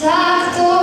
Tak to